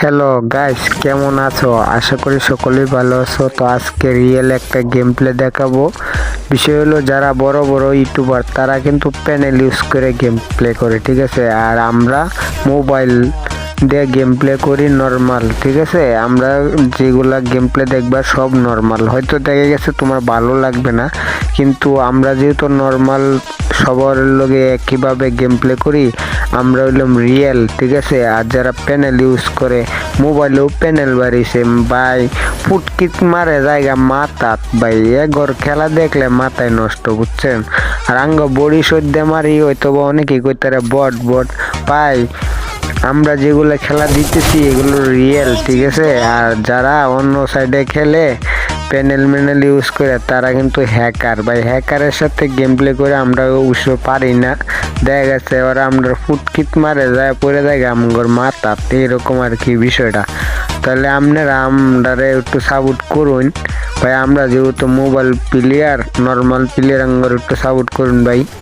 Hello guys কেমন আছো? আশা করি সকলেই ভালো আছো। তো আজকে রিয়েল একটা গেম প্লে দেখাবো। বিষয় হলো, যারা বড় বড় ইউটিউবার তারা কিন্তু প্যানেল ইউজ করে গেম প্লে করে, ঠিক আছে? আর আমরা মোবাইল দিয়ে গেম প্লে করি নর্মাল ঠিক আছে? আমরা যেগুলা গেম প্লে দেখবা সব নর্মাল হয়তো দেখা গেছে তোমার ভালো লাগবে না, কিন্তু আমরা যেহেতু নর্মাল সবার লগে একইভাবে গেম প্লে করি, আমরা হইলাম রিয়েল ঠিক আছে? আর যারা প্যানেল ইউজ করে মোবাইলেও প্যানেল বাড়িছে ভাই ফুটকিট মারে জায়গা মাথাত, ভাই এগর খেলা দেখলে মাথায় নষ্ট, বুঝছেন? আর আঙ্গ বড়ি সদ্য মারি হয়তো বা অনেকেই কইতারে বট বট। পাই আমরা যেগুলো খেলা দিতেছি, এগুলো রিয়েল ঠিক আছে? আর যারা অন্য সাইডে খেলে প্যানেল ম্যানেল ইউজ করে তারা কিন্তু হ্যাকার ভাই হ্যাকারের সাথে গেম প্লে করে আমরা অবশ্য পারি না। দেখা গেছে ওরা আমরা ফুটকিট মারে যায়, পড়ে যায় আমগর মাথা। এরকম আর কি বিষয়টা। তাহলে আপনারা, আমরারে একটু সাপোর্ট করুন। ভাই, আমরা যেহেতু মোবাইল প্লেয়ার নর্মাল প্লেয়ার আঙ্গর একটু সাপোর্ট করুন ভাই।